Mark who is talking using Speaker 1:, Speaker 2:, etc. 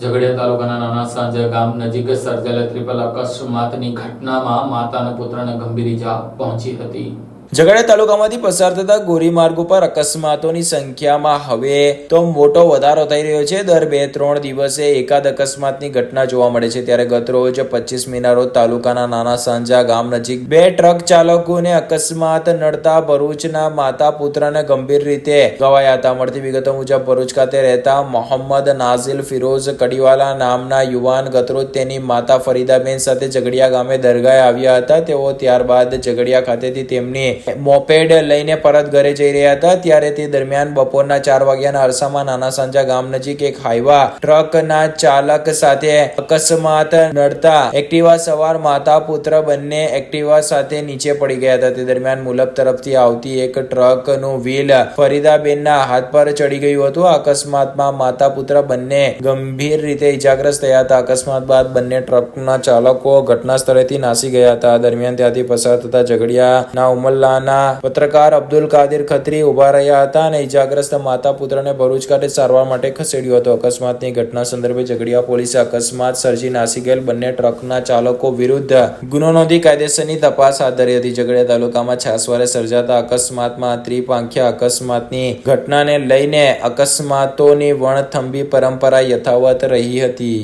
Speaker 1: ઝઘડિયા તાલુકાના નાના સાંજે ગામ નજીક સર્જાયેલા ત્રિપલ અકસ્માતની ઘટનામાં માતા અને પુત્રને ગંભીર ઈજા પહોંચી હતી.
Speaker 2: ઝઘડિયા તાલુકામાંથી પસાર થતા ગોરી માર્ગ ઉપર અકસ્માતોની સંખ્યામાં હવે તો મોટો વધારો થઈ રહ્યો છે. દર બે ત્રણ દિવસે એકાદ અકસ્માતની ઘટના જોવા મળે છે. ત્યારે ગત રોજ પચીસ મીના રોજ તાલુકાના નાના સાંજા ગામ નજીક બે ટ્રક ચાલકોને અકસ્માત નડતા ભરૂચના માતા પુત્રને ગંભીર રીતે ગવાયા હતા મળતી વિગતો મુજબ ભરૂચ ખાતે રહેતા મોહમ્મદ નાઝિલ ફિરોઝ કડીવાલા નામના યુવાન ગતરોજ તેની માતા ફરીદાબેન સાથે ઝઘડિયા ગામે દરગાહે આવ્યા હતા. તેઓ ત્યારબાદ ઝઘડિયા ખાતેથી તેમની મોપેડ લઈને પરત ઘરે જઈ રહ્યા હતા. ત્યારે તે દરમિયાન બપોરના ચાર વાગ્યાના અરસામાં નાના સાંજા ગામ નજીક એક હાઈવા ટ્રકના ચાલક સાથે અકસ્માત નડતા એક્ટિવા સવાર માતા પુત્ર બંને એક્ટિવા સાથે નીચે પડી ગયા હતા. તે દરમિયાન મુલબ તરફથી આવતી એક ટ્રકનું વ્હીલ ફરીદાબેનના હાથ પર ચડી ગયું હતું. અકસ્માતમાં માતા પુત્ર બંને ગંભીર રીતે ઇજાગ્રસ્ત થયા હતા. અકસ્માત બાદ બંને ટ્રકના ચાલકો ઘટના સ્થળેથી નાસી ગયા હતા. દરમિયાન ત્યાંથી પસાર થતા ઝઘડિયાના ઉમલ્લાના પત્રકાર અબ્દુલ કાદિર ખત્રી ઊભા રહ્યા હતા અને ઇજાગ્રસ્ત માતા પુત્રને ભરૂચ ખાતે સારવાર માટે ખસેડ્યો હતો. અકસ્માતની ઘટના સંદર્ભે ઝઘડિયા પોલીસે અકસ્માત સર્જી નાસી ગયેલ બંને ટ્રકના ચાલકો વિરુદ્ધ ગુનો નોંધી કાયદેસરની તપાસ હાથ ધરી હતી. ઝઘડિયા તાલુકામાં છાસવારે સર્જાતા અકસ્માતમાં ત્રિપાંખ્યા અકસ્માતની ઘટનાને લઈને અકસ્માતોની વણથંભી પરંપરા યથાવત રહી હતી.